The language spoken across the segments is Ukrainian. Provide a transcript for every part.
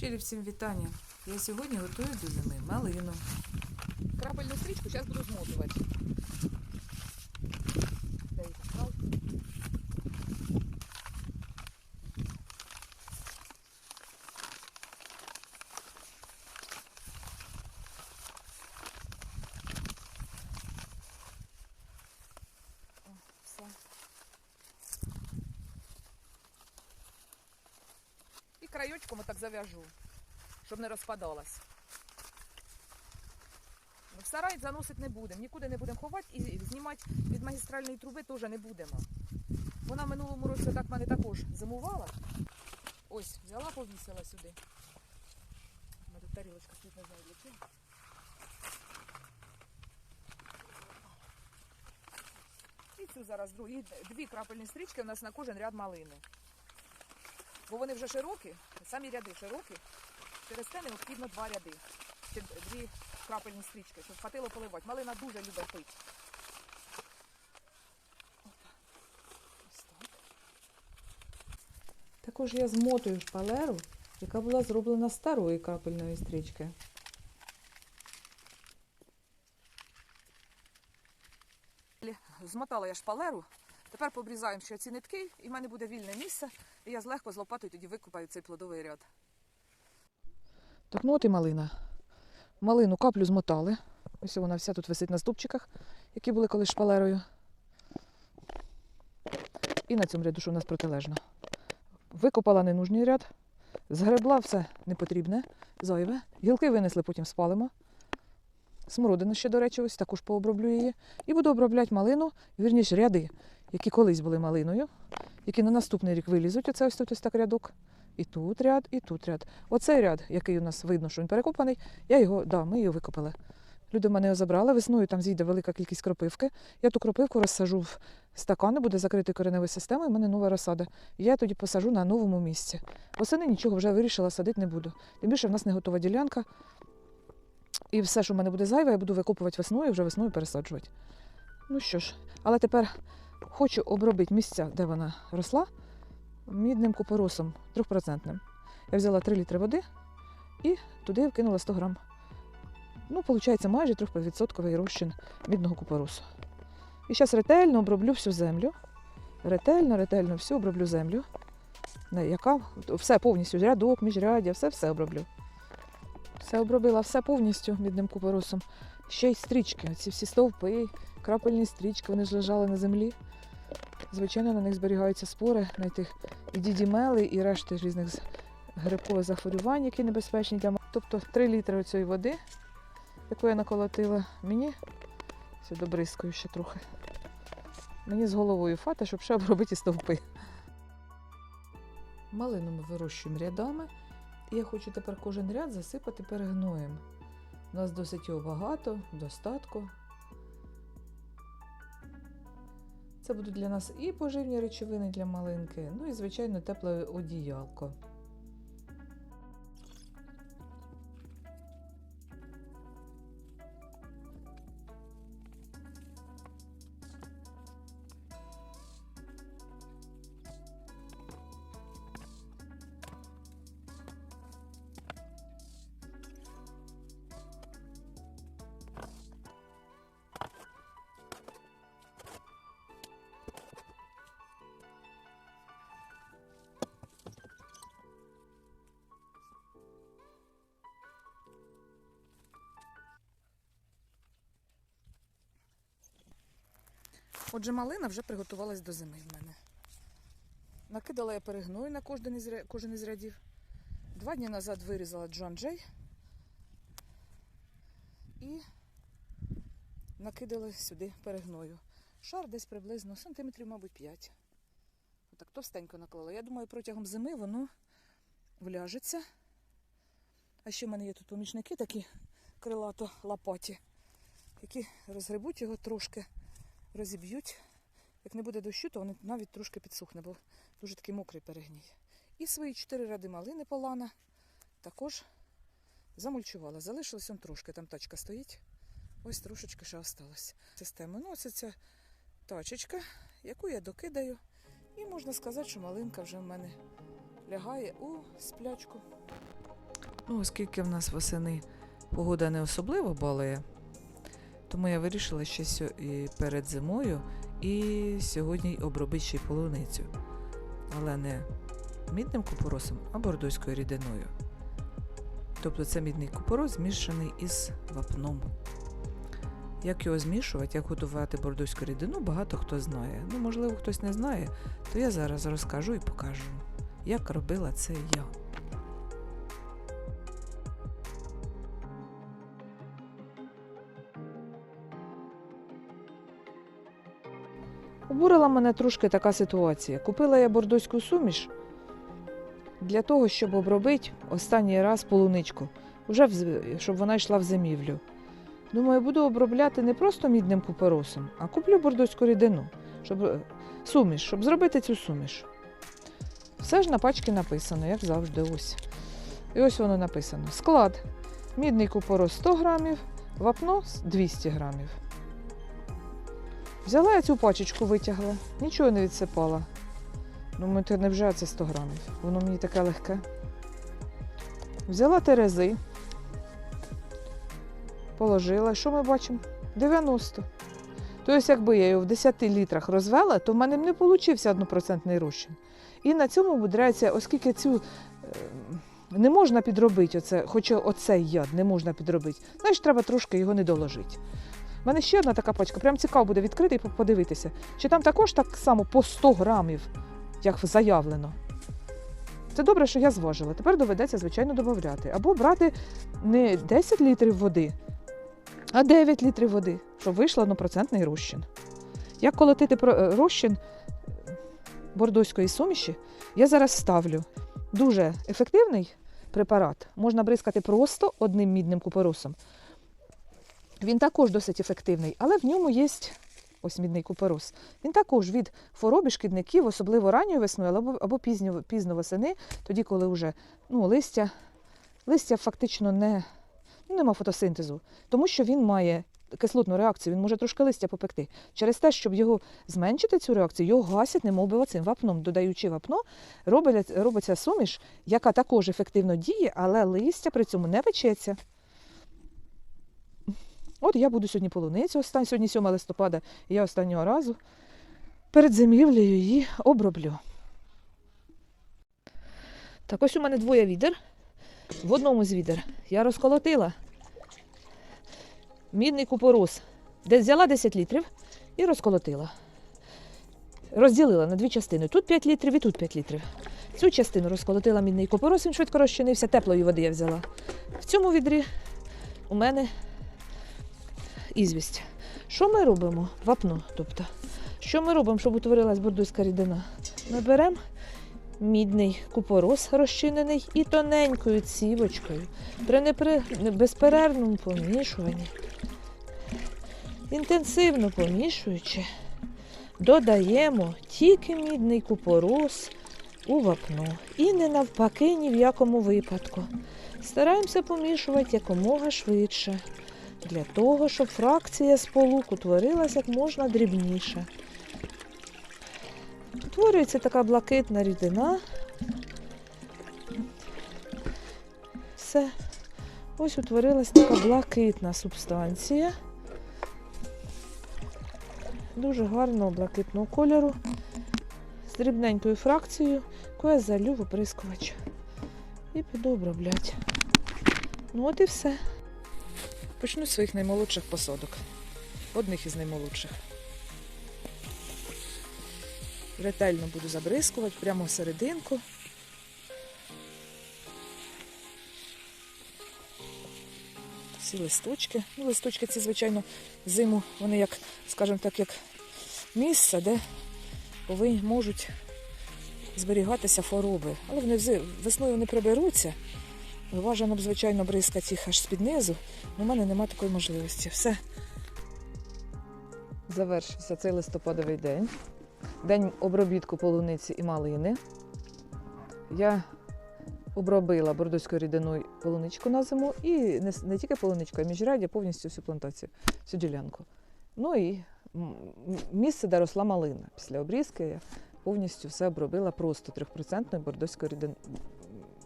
Щирі всім вітання. Я сьогодні готую до зими малину. Крапельну стрічку зараз буду змотувати. Де її поклав? О, все. І краєчком отак зав'яжу, щоб не розпадалась. Ну, В сарай заносити не будемо, нікуди не будемо ховати і знімати від магістральної труби теж не будемо. Вона минулому році так мене також зимувала. Ось, взяла, повісила сюди. У мене тут тарілочка стоїть, не знаю для чого. І цю зараз другу. І дві крапельні стрічки у нас на кожен ряд малини. Бо вони вже широкі, самі ряди широкі. Через те необхідно два ряди. Дві крапельні стрічки, щоб хватило поливати. Малина дуже любить пити. Також я змотую шпалеру, яка була зроблена з старої крапельної стрічки. Змотала я шпалеру. Тепер пообрізаємо ще ці нитки, і в мене буде вільне місце, і я злегко з лопатою тоді викопаю цей плодовий ряд. Так ну от і малина. Малину каплю змотали. Ось вона вся тут висить на ступчиках, які були колись шпалерою. І на цьому ряду, що у нас протилежно. Викопала ненужний ряд, згребла все непотрібне, зайве. Гілки винесли, потім спалимо. Смородину ще, до речі, ось також пооброблю її. І буду обробляти малину, вірніше ряди, які колись були малиною, які на наступний рік вилізуть. Оце ось тут ось так рядок. І тут ряд, і тут ряд. Оцей ряд, який у нас видно, що він перекопаний, я його, да, ми його викопали. Люди мене його забрали, весною там зійде велика кількість кропивки. Я ту кропивку розсажу в стакани, буде закритою кореневою системою, в мене нова розсада. Я тоді посажу на новому місці. Восени нічого вже вирішила, садити не буду. Тим більше в нас не готова ділянка. І все, що в мене буде зайве, я буду викопувати весною, вже весною пересаджувати. Ну що ж, але тепер хочу обробити місця, де вона росла, мідним купоросом трьохпроцентним. Я взяла 3 літри води і туди вкинула 100 грам. Ну, виходить, майже 3% розчин мідного купоросу. І зараз ретельно оброблю всю землю. Ретельно, ретельно всю оброблю землю. Яка? Все повністю, рядок, міжряддя, все все оброблю. Все обробила, все повністю мідним купоросом. Ще й стрічки, ці всі стовпи, крапельні стрічки, вони ж лежали на землі. Звичайно, на них зберігаються спори на тих і дідімели, і решти різних грибкових захворювань, які небезпечні для ма- Тобто 3 літри цієї води, яку я наколотила, мені все добризкою ще трохи. Мені з головою фата, щоб ще обробити стовпи. Малину ми вирощуємо рядами. І я хочу тепер кожен ряд засипати перегноєм. У нас досить його багато, достатку. Це будуть для нас і поживні речовини для малинки, ну і, звичайно, тепле одіялко. Отже, малина вже приготувалась до зими в мене. Накидала я перегною на кожен із, кожен із рядів. Два дні назад вирізала Джон Джей і накидала сюди перегною. Шар десь приблизно сантиметрів, мабуть, 5. Отак товстенько наклала. Я думаю, протягом зими воно вляжеться. А ще в мене є тут помічники такі крилато лопаті, які розгребуть його трошки розіб'ють. Як не буде дощу, то воно навіть трошки підсухне, бо дуже такий мокрий перегній. І свої чотири ради малини полана також замульчувала. Залишилось он трошки, там тачка стоїть. Ось трошечки ще осталось. Система. Ну, ось ця тачечка, яку я докидаю. І можна сказати, що малинка вже в мене лягає у сплячку. Ну, оскільки в нас восени погода не особливо балує, тому я вирішила ще перед зимою і сьогодні обробити ще й полуницю. Але не мідним купоросом, а бордоською рідиною. Тобто це мідний купорос змішаний із вапном. Як його змішувати, як готувати бордоську рідину, багато хто знає. Ну, можливо, хтось не знає, то я зараз розкажу і покажу, як робила це я. Обурила мене трошки така ситуація. Купила я бордоську суміш для того, щоб обробити останній раз полуничку, вже щоб вона йшла в зимівлю. Думаю, буду обробляти не просто мідним купоросом, а куплю бордоську рідину, щоб е, суміш, щоб зробити цю суміш. Все ж на пачці написано, як завжди, ось. І ось воно написано: склад. Мідний купорос 100 грамів, вапно 200 грамів. Взяла я цю пачечку, витягла, нічого не відсипала. Думаю, ти невже це 100 грамів? Воно мені таке легке. Взяла терези, положила. Що ми бачимо? 90. Тобто, якби я його в 10 літрах розвела, то в мене б не получився 1% розчин. І на цьому мудряється, оскільки цю е, не можна підробити, оце, хоча оцей яд не можна підробити, знаєш, треба трошки його не доложити. У мене ще одна така пачка, прям цікаво буде відкрити і подивитися, чи там також так само по 100 грамів, як заявлено. Це добре, що я зважила. Тепер доведеться, звичайно, додати. Або брати не 10 літрів води, а 9 літрів води, щоб вийшло 1% розчин. Як колотити е, розчин бордоської суміші, я зараз ставлю. Дуже ефективний препарат. Можна бризкати просто одним мідним купоросом. Він також досить ефективний, але в ньому є ось мідний купорос. Він також від хвороби шкідників, особливо ранньою весною або, або пізньо, пізно восени, тоді, коли вже ну, листя, листя фактично не, ну, нема фотосинтезу, тому що він має кислотну реакцію, він може трошки листя попекти. Через те, щоб його зменшити цю реакцію, його гасять, немов би оцим вапном. Додаючи вапно, робиться суміш, яка також ефективно діє, але листя при цьому не печеться. От я буду сьогодні полуницю, остань, сьогодні 7 листопада, я останнього разу перед зимівлею її оброблю. Так ось у мене двоє відер. В одному з відер я розколотила мідний купорос, де взяла 10 літрів і розколотила. Розділила на дві частини. Тут 5 літрів і тут 5 літрів. Цю частину розколотила мідний купорос, він швидко розчинився, теплої води я взяла. В цьому відрі у мене ізвість. Що ми робимо? Вапно, тобто. Що ми робимо, щоб утворилась бордоська рідина? Ми беремо мідний купорос розчинений і тоненькою цівочкою при непри... безперервному помішуванні, інтенсивно помішуючи, додаємо тільки мідний купорос у вапно. І не навпаки ні в якому випадку. Стараємося помішувати якомога швидше для того, щоб фракція сполук утворилася як можна дрібніше. Утворюється така блакитна рідина. Все. Ось утворилась така блакитна субстанція. Дуже гарного блакитного кольору. З дрібненькою фракцією, яку я залю в оприскувач. І піду обробляти. Ну от і все. Почну з своїх наймолодших посадок. Одних із наймолодших. Ретельно буду забризкувати прямо в серединку. Ці листочки. Ну, листочки ці, звичайно, зиму, вони як, скажімо так, як місце, де можуть зберігатися хвороби. Але вони весною не приберуться. Бажано б, звичайно, бризкати їх аж з-під низу, але в мене немає такої можливості. Все. Завершився цей листопадовий день. День обробітку полуниці і малини. Я обробила бордоською рідиною полуничку на зиму і не, не тільки полуничку, а міжряддя повністю всю плантацію, всю ділянку. Ну і місце, де росла малина. Після обрізки я повністю все обробила просто 3% бордоською рідиною,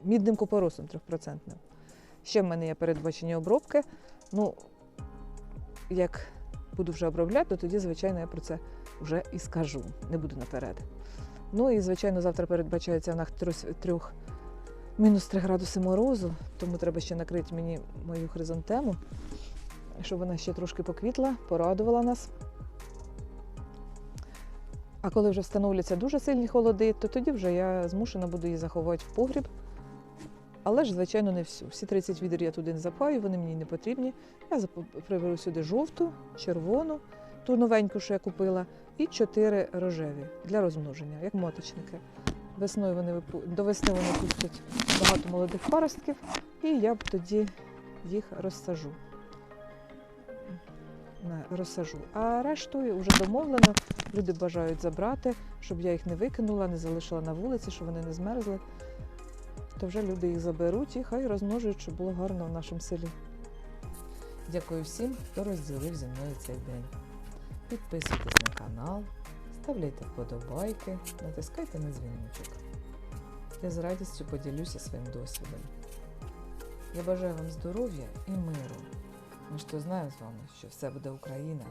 мідним купоросом 3%. Ще в мене є передбачені обробки. Ну, як буду вже обробляти, то тоді, звичайно, я про це вже і скажу. Не буду наперед. Ну і, звичайно, завтра передбачається в нас трьох, мінус 3 градуси морозу, тому треба ще накрити мені мою хризантему, щоб вона ще трошки поквітла, порадувала нас. А коли вже встановляться дуже сильні холоди, то тоді вже я змушена буду її заховати в погріб. Але ж, звичайно, не всю. Всі 30 відер я туди не запаю, вони мені не потрібні. Я приберу сюди жовту, червону, ту новеньку, що я купила, і чотири рожеві для розмноження, як моточники. Весною вони випу- до весни вони пустять багато молодих паростків, і я тоді їх розсажу. Не, розсажу. А решту вже домовлено. Люди бажають забрати, щоб я їх не викинула, не залишила на вулиці, щоб вони не змерзли. То вже люди їх заберуть і хай розмножують, щоб було гарно в нашому селі. Дякую всім, хто розділив зі мною цей день. Підписуйтесь на канал, ставляйте вподобайки, натискайте на дзвіночок. Я з радістю поділюся своїм досвідом. Я бажаю вам здоров'я і миру. Ми ж то знаємо з вами, що все буде Україна.